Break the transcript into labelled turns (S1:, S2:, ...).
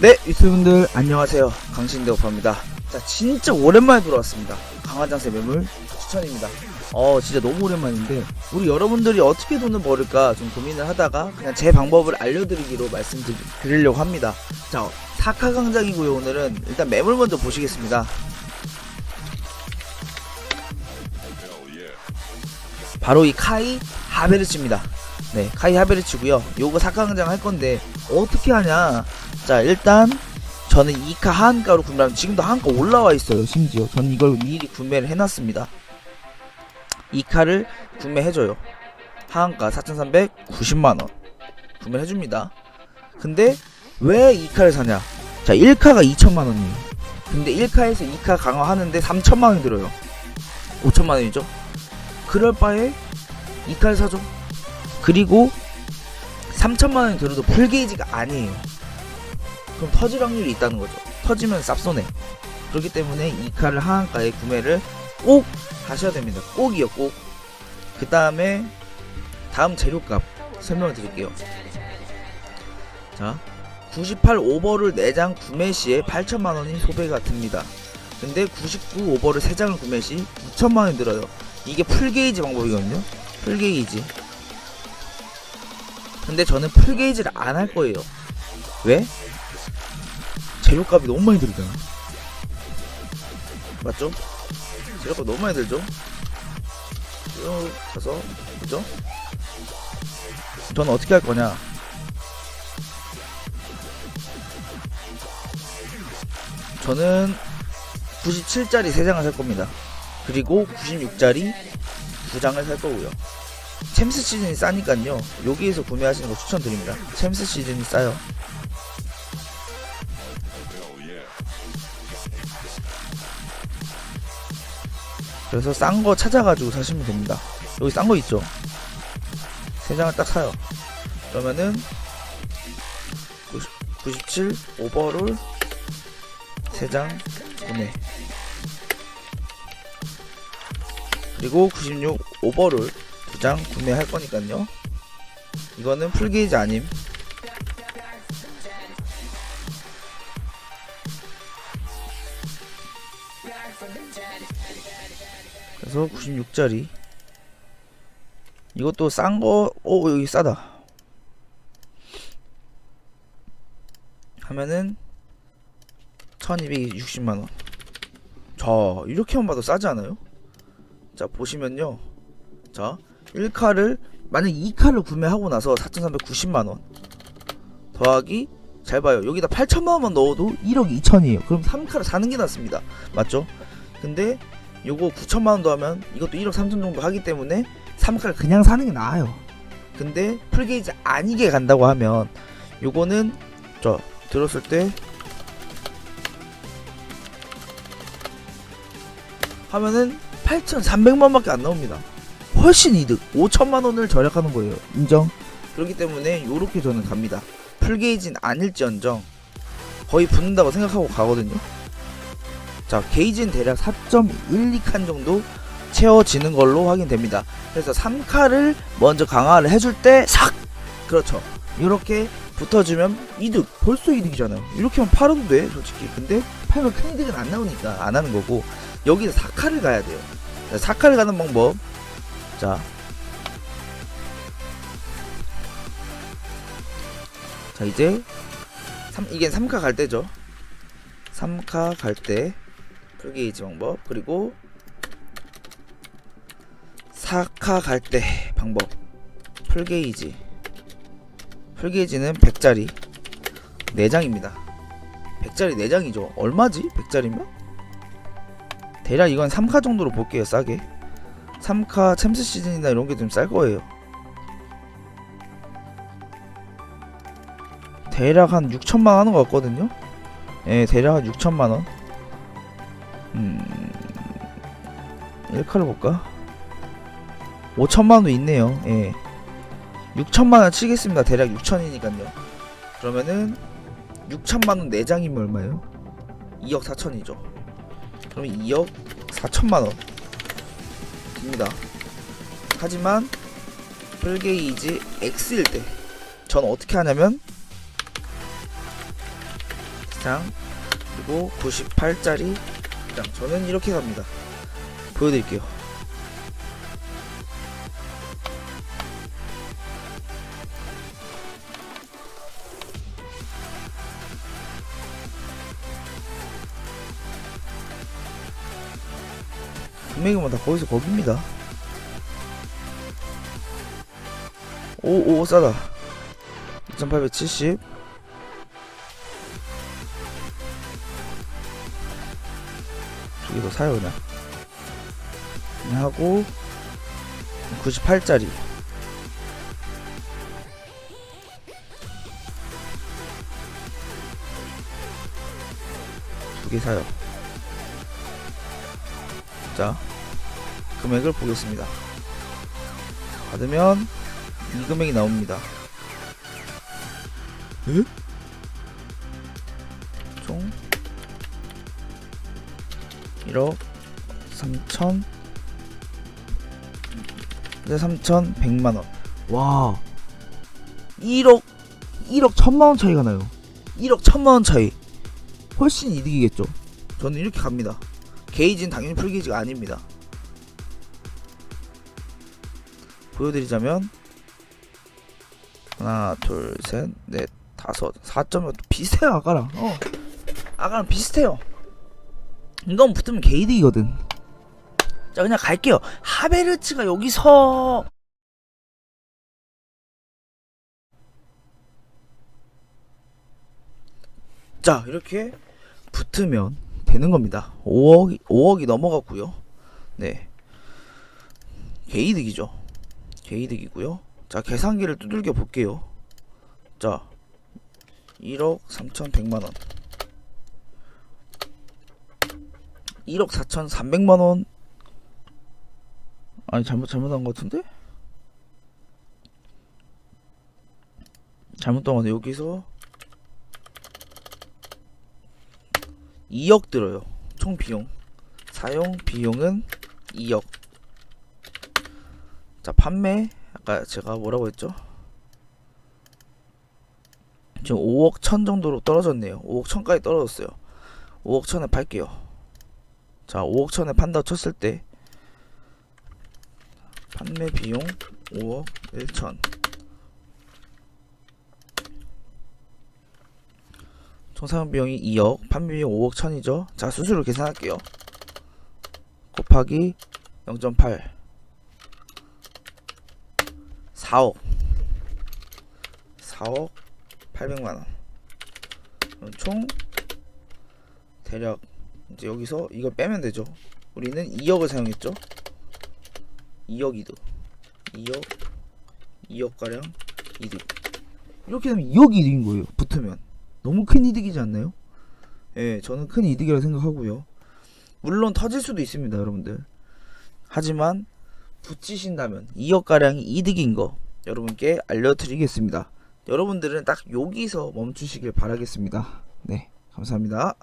S1: 네, 유튜브분들 안녕하세요. 강신대오파입니다. 자, 진짜 오랜만에 돌아왔습니다. 강화장세 매물 추천입니다. 어, 진짜 너무 오랜만인데 우리 여러분들이 어떻게 돈을 벌을까 좀 고민을 하다가 그냥 제 방법을 알려드리기로 말씀드리려고 합니다. 자, 사카 강장이고요. 오늘은 일단 매물 먼저 보시겠습니다. 바로 이 카이 하베르츠입니다. 네, 카이 하베르츠고요. 요거 사카 강장 할 건데 어떻게 하냐? 자 일단 저는 2카 하한가로 구매하면 지금도 하한가 올라와 있어요 심지어. 저는 이걸 미리 구매를 해놨습니다. 2카를 구매해줘요. 하한가 4,390만원 구매를 해줍니다. 근데 왜 2카를 사냐? 자 1카가 2천만원이에요. 근데 1카에서 2카 강화하는데 3천만원이 들어요. 5천만원이죠? 그럴 바에 2카를 사죠. 그리고 3천만원이 들어도 풀게이지가 아니에요 그럼 터질 확률이 있다는 거죠. 터지면 쌉손해. 그렇기 때문에 이 칼을 하한가에 구매를 꼭 하셔야 됩니다. 꼭이요, 꼭. 그 다음에 다음 재료값 설명을 드릴게요. 자, 98 오버를 4장 구매 시에 8천만 원이 소비가 듭니다. 근데 99 오버를 3장을 구매 시 9천만 원이 들어요. 이게 풀게이지 방법이거든요. 풀게이지. 근데 저는 풀게이지를 안 할 거예요. 왜? 재료값이 너무 많이 들잖아. 맞죠? 재료값 너무 많이 들죠? 쭉 가서 그죠? 저는 어떻게 할 거냐? 저는 97짜리 3장을 살 겁니다. 그리고 96짜리 2장을 살 거고요. 챔스 시즌이 싸니까요. 여기에서 구매하시는 거 추천드립니다. 챔스 시즌이 싸요. 그래서 싼 거 찾아가지고 사시면 됩니다. 여기 싼 거 있죠? 세 장을 딱 사요. 그러면은 90, 97 오버롤 세장 구매. 그리고 96 오버롤 두 장 구매할 거니까요. 이거는 풀게이지 아님. 그래서 96짜리. 이것도 싼 거 오 여기 싸다. 하면은 1260만원. 자 이렇게만 봐도 싸지 않아요? 자 보시면요. 자 1카를 만약 2카를 구매하고 나서 4390만원 더하기 잘 봐요. 여기다 8천만원만 넣어도 1억 2천이에요. 그럼 3카를 사는 게 낫습니다. 맞죠? 근데 요거 9천만 원도 하면 이것도 1억 3천 정도 하기 때문에 3카를 그냥 사는 게 나아요. 근데 풀게이지 아니게 간다고 하면 요거는 저 들었을 때 하면은 8,300만 밖에 안 나옵니다. 훨씬 이득. 5천만 원을 절약하는 거예요. 인정. 그렇기 때문에 요렇게 저는 갑니다. 풀게이지는 아닐지언정 거의 붙는다고 생각하고 가거든요. 자 게이지는 대략 4.12칸 정도 채워지는 걸로 확인됩니다. 그래서 3카를 먼저 강화를 해줄 때삭! 그렇죠. 이렇게 붙어주면 이득 벌써 이득이잖아요. 이렇게만 팔아도 돼 솔직히. 근데 팔면 큰 이득은 안 나오니까 안 하는 거고 여기서 4카를 가야 돼요. 4카를 가는 방법. 자. 자 이제 3, 이게 3카 갈 때죠. 3카 갈 때 풀게이지 방법 그리고 4카 갈 때 방법. 풀게이지. 풀게이지는 100짜리. 4장입니다. 100짜리 4장이죠. 얼마지? 100짜리면? 대략 이건 3카 정도로 볼게요 싸게. 3카 챔스 시즌이나 이런 게 좀 쌀 거예요. 대략 한 6천만 하는 것 같거든요. 예 대략 한 6천만 원 음, 1카를 볼까? 5천만원 있네요. 예. 6천만원 치겠습니다. 대략 6천이니까요. 그러면은 6천만원 4장이면 얼마예요? 2억 4천이죠. 그러면 2억 4천만원 듭니다. 하지만 풀게이지 X일 때 저는 어떻게 하냐면 장 그리고 98짜리 장 저는 이렇게 갑니다. 보여드릴게요. 금액은 다 거기서 거기입니다. 오오 싸다. 2870 더 사요 그냥. 하고 98짜리. 두 개 사요. 자 금액을 보겠습니다. 받으면 이 금액이 나옵니다. 에? 1억 3천. 네, 3천 100만원. 와. 1억 1억 1000만원 차이가 나요. 1억 1000만원 차이. 훨씬 이득이겠죠. 저는 이렇게 갑니다. 게이지는 당연히 풀게이지가 아닙니다. 보여드리자면 하나 둘 셋 넷 다섯. 4.5 비슷해요 아까랑. 어. 아까랑 비슷해요 이건 붙으면 게이득이거든. 자 그냥 갈게요. 하베르츠가 여기서 자 이렇게 붙으면 되는 겁니다. 5억이 5억이 넘어갔고요. 네. 게이득이죠. 게이득이고요. 자 계산기를 두들겨 볼게요. 자 1억 3,100만원 1억 4,300만 원. 아니 잘못 잘못한 것 같은데? 잘못 동안 여기서 2억 들어요. 총 비용. 사용 비용은 2억. 자 판매. 아까 제가 뭐라고 했죠? 지금 5억 천 정도로 떨어졌네요. 5억 천까지 떨어졌어요. 5억 천에 팔게요 자 5억 천에 판다고 쳤을 때. 판매 비용 5억 1천. 총 사용 비용이 2억 판매 비용 5억 천이죠. 자 수수료 계산할게요. 곱하기 0.8 4억. 4억 800만원. 총 대략 이제 여기서 이걸 빼면 되죠. 우리는 2억을 사용했죠. 2억 이득. 2억 2억가량 이득. 이렇게 되면 2억 이득인 거예요. 붙으면. 너무 큰 이득이지 않나요? 예 저는 큰 이득이라고 생각하고요. 물론 터질 수도 있습니다 여러분들. 하지만 붙이신다면 2억가량이 이득인 거 여러분께 알려드리겠습니다. 여러분들은 딱 여기서 멈추시길 바라겠습니다. 네 감사합니다